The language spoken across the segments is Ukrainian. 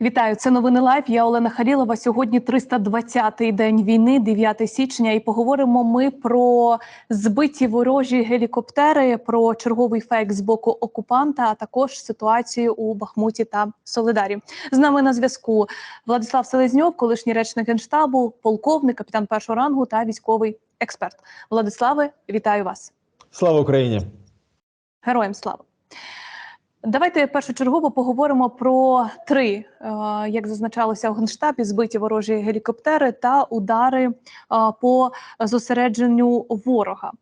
Вітаю, це новини Лайв. Я Олена Харілова. Сьогодні 320-й день війни, 9 січня. І поговоримо ми про збиті ворожі гелікоптери, про черговий фейк з боку окупанта, а також ситуацію у Бахмуті та Солидарі. З нами на зв'язку Владислав Селезньов, колишній речник генштабу, полковник, капітан першого рангу та військовий експерт. Владиславе, вітаю вас. Слава Україні! Героям слава! Давайте першочергово поговоримо про три, е, як зазначалося у генштабі, збиті ворожі гелікоптери та удари е, по зосередженню ворога.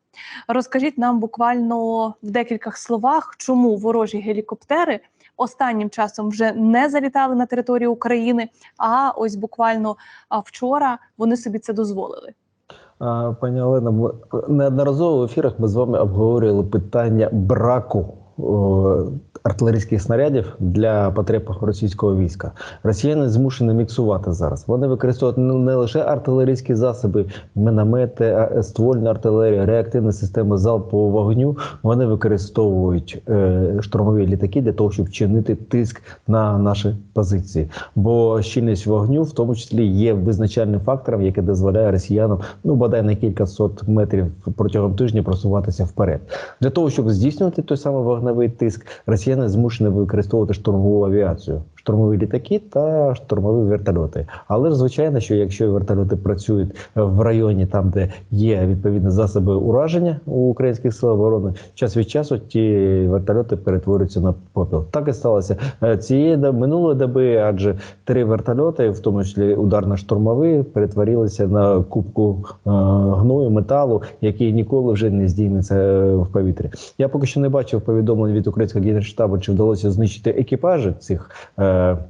Розкажіть нам буквально в декількох словах, чому ворожі гелікоптери останнім часом вже не залітали на територію України, а ось буквально вчора вони собі це дозволили. Пані Олена, неодноразово в ефірах ми з вами обговорювали питання браку артилерійських снарядів для потреб російського війська. Росіяни змушені міксувати зараз. Вони використовують не лише артилерійські засоби, міномети, ствольна артилерія, реактивні системи залпового вогню. Вони використовують е, штурмові літаки для того, щоб чинити тиск на наші позиції. Бо щільність вогню, в тому числі, є визначальним фактором, який дозволяє росіянам ну бодай на кілька сот метрів протягом тижня просуватися вперед. Для того щоб здійснювати той самий вогневий тиск, росіяни змушені використовувати штурмову авіацію штурмові літаки та штурмові вертольоти. Але ж звичайно, що якщо вертольоти працюють в районі, там де є відповідні засоби ураження у українських сил оборони, час від часу ті вертольоти перетворюються на попіл. Так і сталося е, цієї минулої доби, адже три вертольоти, в тому числі ударно-штурмові, перетворилися на кубку е, гною металу, який ніколи вже не здійметься е, в повітрі. Я поки що не бачив повідомлень від українського генерштабу, чи вдалося знищити екіпажі цих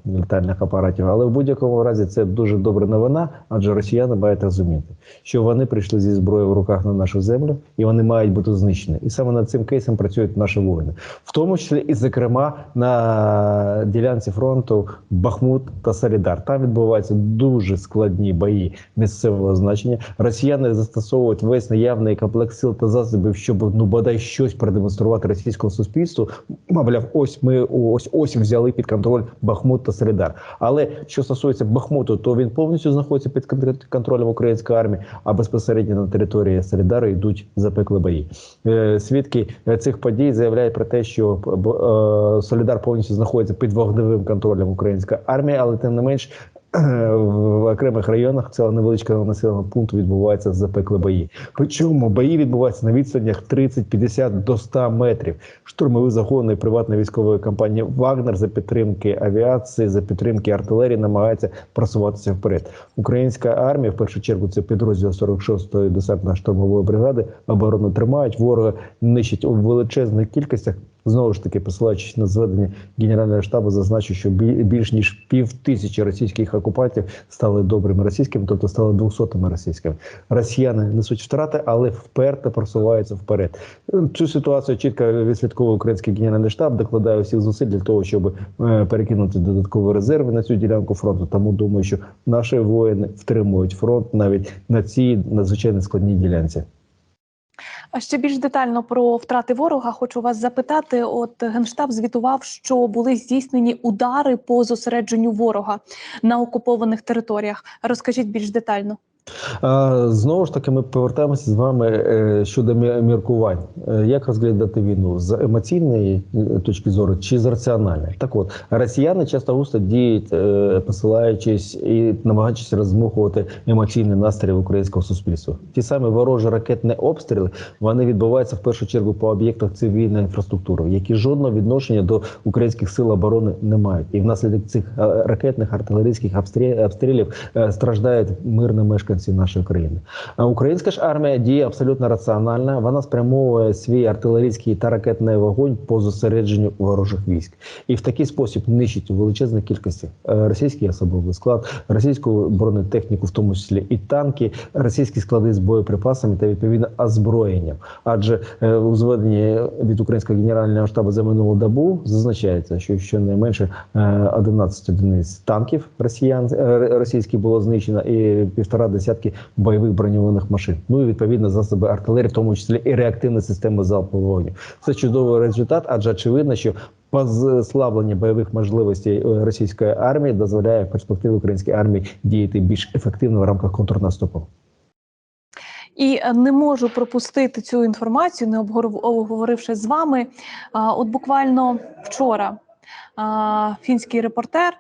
літальних апаратів. Але в будь-якому разі це дуже добра новина, адже росіяни мають розуміти, що вони прийшли зі зброєю в руках на нашу землю, і вони мають бути знищені. І саме над цим кейсом працюють наші воїни, в тому числі і зокрема на ділянці фронту Бахмут та Солідар. Там відбуваються дуже складні бої місцевого значення. Росіяни застосовують весь наявний комплекс сил та засобів, щоб ну бодай щось продемонструвати російському суспільству. Мовляв, ось ми ось ось взяли під контроль та Солідар. Але що стосується Бахмуту, то він повністю знаходиться під контролем української армії, а безпосередньо на території Солідару йдуть запекли бої. Е, свідки е, цих подій заявляють про те, що е, Солідар повністю знаходиться під вогневим контролем української армії, але тим не менш в окремих районах цього невеличкого населеного пункту відбуваються запекли бої. Причому бої відбуваються на відстанях 30-50 до 100 метрів. Штурмові загони приватної військової компанії Вагнер за підтримки авіації, за підтримки артилерії намагаються просуватися вперед. Українська армія, в першу чергу, це підрозділ 46-ї десантно штурмової бригади, оборону тримають. Ворога нищить у величезних кількостях. Знову ж таки, посилаючись на зведення Генерального штабу, зазначу, що більш ніж пів тисячі російських окупантів стали добрими російськими, тобто стали двохсотими російськими. Росіяни несуть втрати, але вперто просуваються вперед. Цю ситуацію чітко відслідковує український генеральний штаб, докладає всіх зусиль для того, щоб е, перекинути додаткові резерви на цю ділянку фронту. Тому думаю, що наші воїни втримують фронт навіть на цій надзвичайно складній ділянці. А ще більш детально про втрати ворога хочу вас запитати. От генштаб звітував, що були здійснені удари по зосередженню ворога на окупованих територіях. Розкажіть більш детально. Знову ж таки, ми повертаємося з вами е, щодо міркувань. Е, як розглядати війну з емоційної е, точки зору чи з раціональної? Так от росіяни часто густо діють, посилаючись і намагаючись розмухувати емоційний настрій українського суспільства. Ті самі ворожі ракетні обстріли вони відбуваються в першу чергу по об'єктах цивільної інфраструктури, які жодного відношення до українських сил оборони не мають. І внаслідок цих ракетних артилерійських обстрілів страждають мирне мешканці мешканців нашої країни. Українська ж армія діє абсолютно раціонально. Вона спрямовує свій артилерійський та ракетний вогонь по зосередженню ворожих військ, і в такий спосіб нищить у величезній кількості е, російський особовий склад, російську бронетехніку, в тому числі і танки, російські склади з боєприпасами та відповідно озброєнням. Адже е, у зведенні від українського генерального штабу за минулу добу зазначається, що щонайменше 11 е, одиниць танків росіян російських було знищено і півтора десятки бойових броньованих машин. Ну і відповідно засоби артилерії, в тому числі і реактивні системи залпового вогню. Це чудовий результат, адже очевидно, що послаблення бойових можливостей е, російської армії дозволяє перспективі українській армії діяти більш ефективно в рамках контрнаступу. І не можу пропустити цю інформацію, не обговоривши з вами. От буквально вчора фінський репортер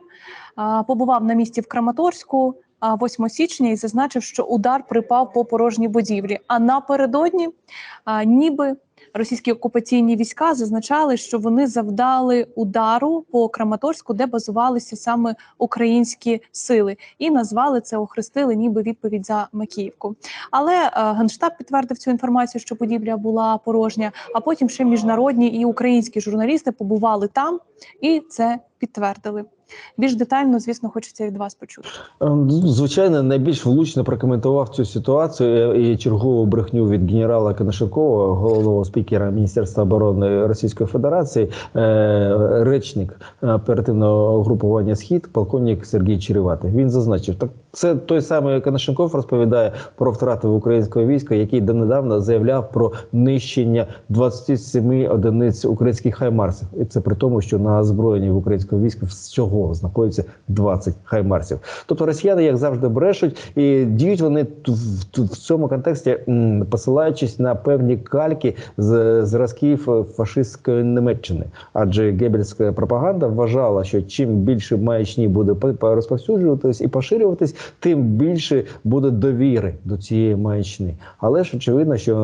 побував на місці в Краматорську 8 січня і зазначив, що удар припав по порожній будівлі. А напередодні, ніби російські окупаційні війська зазначали, що вони завдали удару по Краматорську, де базувалися саме українські сили, і назвали це, охрестили, ніби відповідь за Макіївку. Але е, генштаб підтвердив цю інформацію, що будівля була порожня. А потім ще міжнародні і українські журналісти побували там і це підтвердили. Більш детально, звісно, хочеться від вас почути. Е, ну, Звичайно, найбільш влучно прокоментував цю ситуацію і чергову брехню від генерала Коношенкова, головного спікера Міністерства оборони Російської Федерації, е, речник оперативного групування Схід, полковник Сергій Череватий. Він зазначив, так це той самий Коношенков розповідає про втрати українського війська, який донедавна заявляв про нищення 27 одиниць українських хаймарсів, і це при тому, що на озброєнні в українського війська всього знаходиться 20 хаймарсів. Тобто росіяни, як завжди, брешуть, і діють вони в, цьому контексті, посилаючись на певні кальки з зразків е, фашистської Німеччини. Адже гебельська пропаганда вважала, що чим більше маячні буде по- по- розповсюджуватись і поширюватись, тим більше буде довіри до цієї маячні. Але ж очевидно, що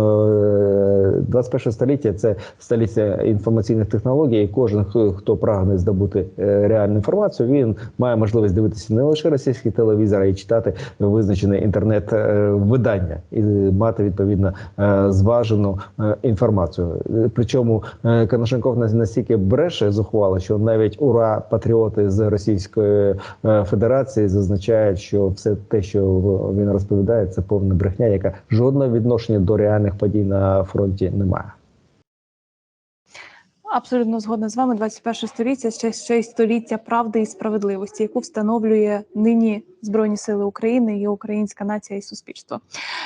е, 21 століття це століття інформаційних технологій, і кожен хто- хто прагне здобути е, реальну інформацію, він має можливість дивитися не лише російський телевізор, а й читати визначене інтернет-видання і мати відповідно е, зважену е, інформацію. Е, Причому е, Коношенков настільки бреше зухвало, що навіть ура патріоти з Російської е, Федерації зазначають, що все те, що він розповідає, це повна брехня, яка жодного відношення до реальних подій на фронті не має. Абсолютно згодна з вами. 21 століття ще, ще й століття правди і справедливості, яку встановлює нині Збройні Сили України і українська нація і суспільство.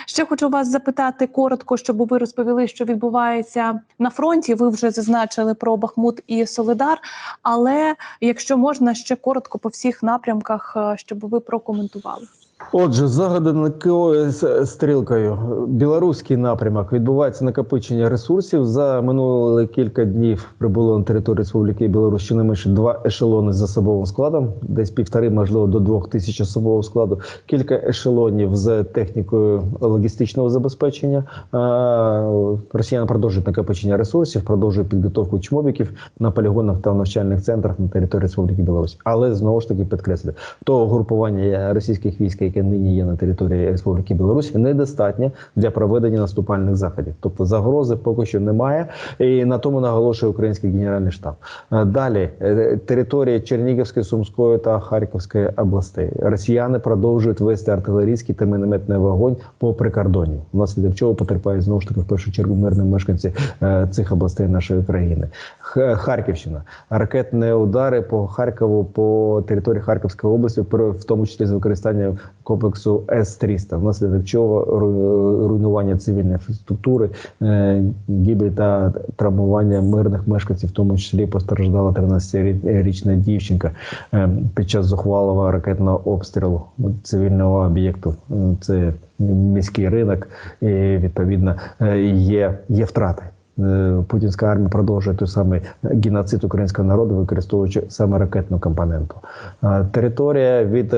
Ще хочу вас запитати коротко, щоб ви розповіли, що відбувається на фронті. Ви вже зазначили про Бахмут і Солидар. Але якщо можна, ще коротко по всіх напрямках, е, щоб ви прокоментували. Отже, загаданкою с- стрілкою білоруський напрямок відбувається накопичення ресурсів. За минулі кілька днів прибуло на територію Республіки Білорусь щонайменше два ешелони з особовим складом, десь півтори, можливо, до двох тисяч особового складу. Кілька ешелонів з технікою логістичного забезпечення. Росіяни продовжують накопичення ресурсів, продовжують підготовку чмобіків на полігонах та в навчальних центрах на території Республіки Білорусь. Але знову ж таки підкреслю, того групування російських військ, яке нині є на території Республіки Білорусь, недостатньо для проведення наступальних заходів. Тобто загрози поки що немає, і на тому наголошує український генеральний штаб. Е, Далі е, території Чернігівської, Сумської та Харківської областей. Росіяни продовжують вести артилерійський та мінометний вогонь по прикордонні, внаслідок чого потерпають знову ж таки в першу чергу мирні мешканці е, цих областей нашої країни. Харківщина, ракетні удари по Харкову, по території Харківської області, в тому числі з використанням комплексу С-300, внаслідок чого руйнування цивільної інфраструктури, е, гибель та травмування мирних мешканців, в тому числі постраждала 13-річна дівчинка е, під час зухвалого ракетного обстрілу цивільного об'єкту. Е, Це міський ринок, і відповідно є, є втрати. Путінська армія продовжує той самий геноцид українського народу, використовуючи саме ракетну компоненту. Територія від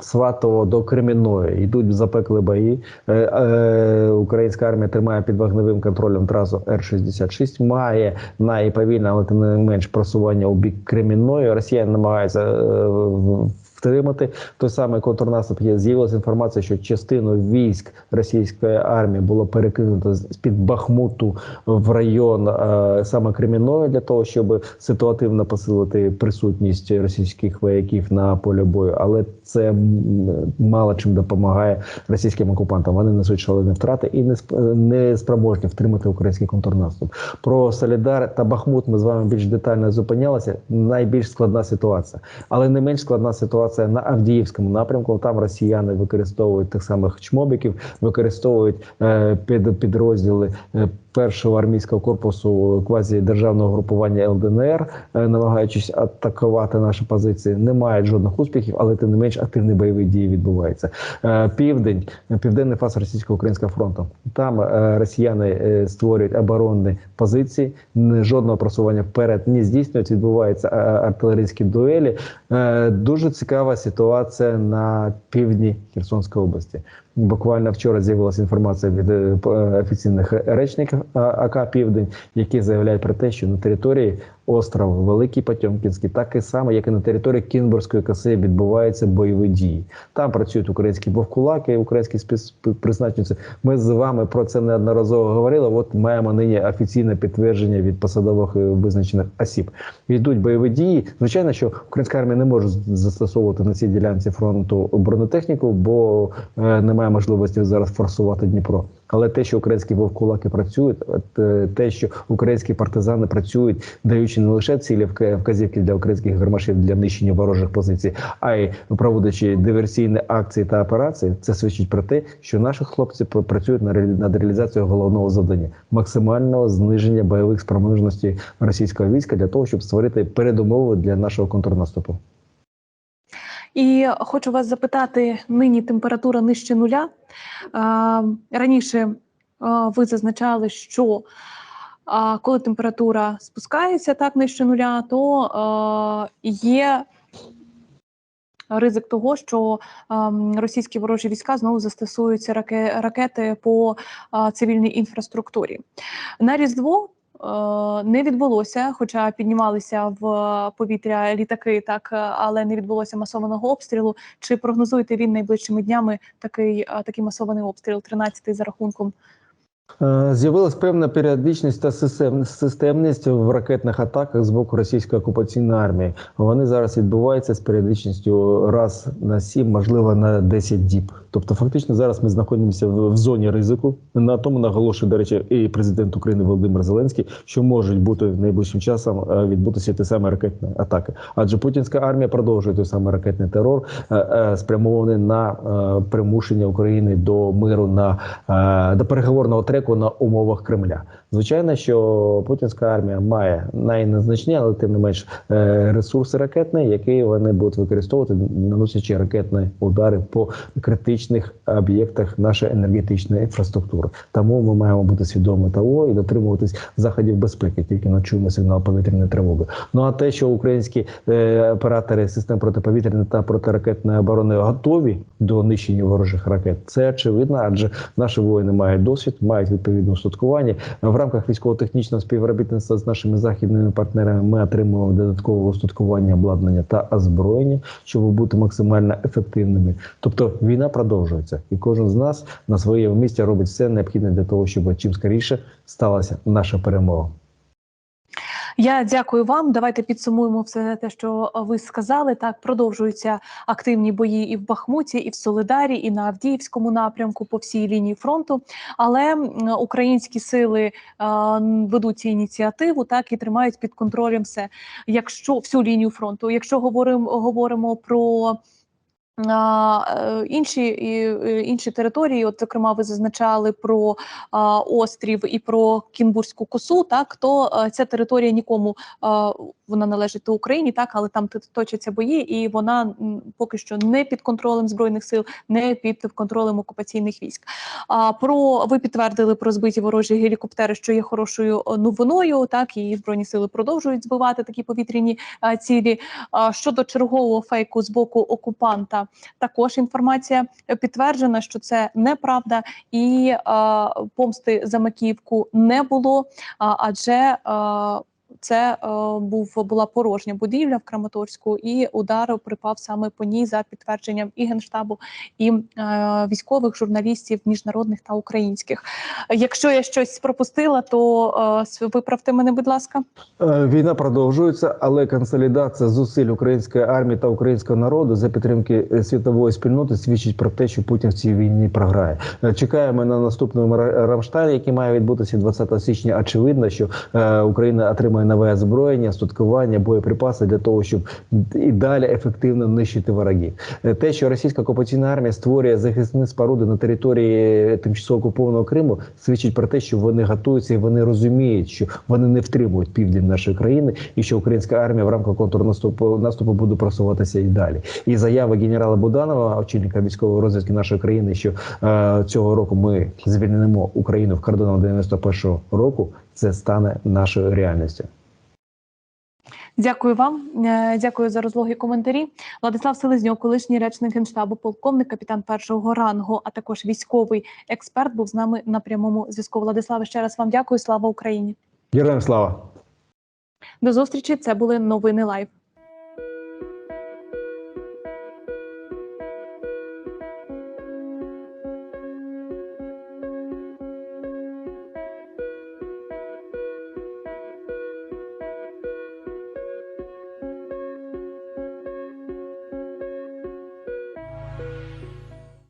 Сватово до Кремінної йдуть запекли бої. Е, е, українська армія тримає під вогневим контролем трасу Р-66, має найповільне, але тим не менш просування у бік Кремінної. Росіяни намагаються е, втримати той самий контрнаступ. Є з'явилася інформація, що частину військ російської армії було перекинуто з під Бахмуту в район е, саме Кремінної для того, щоб ситуативно посилити присутність російських вояків на полі бою. Але це мало чим допомагає російським окупантам. Вони несуть шалені втрати і не не спроможні втримати український контрнаступ. Про Солідар та Бахмут ми з вами більш детально зупинялися. Найбільш складна ситуація, але не менш складна ситуація на Авдіївському напрямку. Там росіяни використовують тих самих чмобіків, використовують е, під підрозділи е, першого армійського корпусу квазідержавного групування ЛДНР, е, намагаючись атакувати наші позиції, не мають жодних успіхів, але тим не менш активні бойові дії відбуваються. Е, Південь, південний фас російсько-українського фронту. Там е, росіяни створюють оборонні позиції, жодного просування вперед не здійснюють. Відбуваються артилерійські дуелі. Дуже цікава ситуація на півдні Херсонської області. Буквально вчора з'явилася інформація від е, е, офіційних речників е, АК Південь, які заявляють про те, що на території остров Великий Потьомкінський, так і саме, як і на території Кінбурзької коси, відбуваються бойові дії. Там працюють українські вовкулаки, українські спецпризначенці. Ми з вами про це неодноразово говорили. От маємо нині офіційне підтвердження від посадових визначених осіб. Йдуть бойові дії. Звичайно, що українська армія не може застосовувати на цій ділянці фронту бронетехніку, бо е, немає можливості зараз форсувати Дніпро. Але те, що українські вовкулаки працюють, е, те, що українські партизани працюють, даючи не лише цілі вка- вказівки для українських гармашів для нищення ворожих позицій, а й проводячи диверсійні акції та операції, це свідчить про те, що наші хлопці пр- працюють над реалізацією головного завдання максимального зниження бойових спроможностей російського війська для того, щоб створити передумови для нашого контрнаступу. І хочу вас запитати: нині температура нижче нуля. Раніше ви зазначали, що коли температура спускається так нижче нуля, то є ризик того, що російські ворожі війська знову застосуються раке- ракети по цивільній інфраструктурі. На Різдво е, не відбулося, хоча піднімалися в повітря літаки, так е, але не відбулося масованого обстрілу. Чи прогнозуєте він найближчими днями такий, е, такий масований обстріл, 13-й за рахунком? Е, З'явилась певна періодичність та систем- системність в ракетних атаках з боку російської окупаційної армії. Вони зараз відбуваються з періодичністю раз на сім, можливо, на 10 діб. Тобто, фактично, зараз ми знаходимося в, зоні ризику. На тому наголошує, до речі, і президент України Володимир Зеленський, що можуть бути найближчим часом е, відбутися ті самі ракетні атаки. Адже путінська армія продовжує той самий ракетний терор, е, спрямований на примушення України до миру на до переговорного треку на умовах Кремля. Звичайно, що путінська армія має найнезначні, але тим не менш е, ресурси ракетні, які вони будуть використовувати, наносячи ракетні удари по критичних об'єктах нашої енергетичної інфраструктури. Тому ми маємо бути свідомі того і дотримуватись заходів безпеки, тільки не чуємо сигнал повітряної тривоги. Ну а те, що українські е, оператори систем протиповітряної та протиракетної оборони готові до нищення ворожих ракет, це очевидно, адже наші воїни мають досвід, мають відповідне устаткування. В рамках військово-технічного співробітництва з нашими західними партнерами ми отримуємо додаткове устаткування, обладнання та озброєння, щоб бути максимально ефективними. Тобто війна продовжується, і кожен з нас на своєму місці робить все необхідне для того, щоб чим скоріше сталася наша перемога. Я дякую вам. Давайте підсумуємо все те, що ви сказали. Так продовжуються активні бої і в Бахмуті, і в Солидарі, і на Авдіївському напрямку по всій лінії фронту. Але українські сили е, ведуть ініціативу, так і тримають під контролем все. Якщо всю лінію фронту, якщо говоримо говоримо про е, інші і, е, інші території, от зокрема, ви зазначали про острів і про Кінбурзьку косу, так? То а, ця територія нікому вона належить до Україні, так але там точаться бої, і вона поки що не під контролем збройних сил, не під контролем окупаційних військ. А про ви підтвердили про збиті ворожі гелікоптери, що є хорошою е, новиною. Так і збройні сили продовжують збивати такі повітряні а, цілі. А, щодо чергового фейку з боку окупанта, також інформація е, підтверджена, що це неправда, і а, помсти за маківку не було, а, адже а, це е, був була порожня будівля в Краматорську, і удар припав саме по ній за підтвердженням і генштабу, і е, військових журналістів міжнародних та українських. Якщо я щось пропустила, то е, виправте мене, будь ласка. Війна продовжується, але консолідація зусиль української армії та українського народу за підтримки світової спільноти свідчить про те, що Путін в цій війні програє. Чекаємо на наступному Ра- Рамштайні, який має відбутися 20 січня. Очевидно, що Україна отримає нове озброєння, устаткування, боєприпаси для того, щоб і далі ефективно нищити ворогів. Е, Те, що російська окупаційна армія створює захисні споруди на території тимчасово окупованого Криму, свідчить про те, що вони готуються і вони розуміють, що вони не втримують південь нашої країни, і що українська армія в рамках контрнаступу наступу буде просуватися і далі. І заява генерала Буданова, очільника військової розвідки нашої країни, що е, цього року ми звільнимо Україну в кордонах 91-го року. Це стане нашою реальністю. Дякую вам, Е, дякую за розлоги коментарі. Владислав Селезньов, колишній речник генштабу, полковник, капітан першого рангу, а також військовий експерт, був з нами на прямому зв'язку. Владиславе, ще раз вам дякую. Слава Україні! Героям слава! До зустрічі. Це були новини лайв.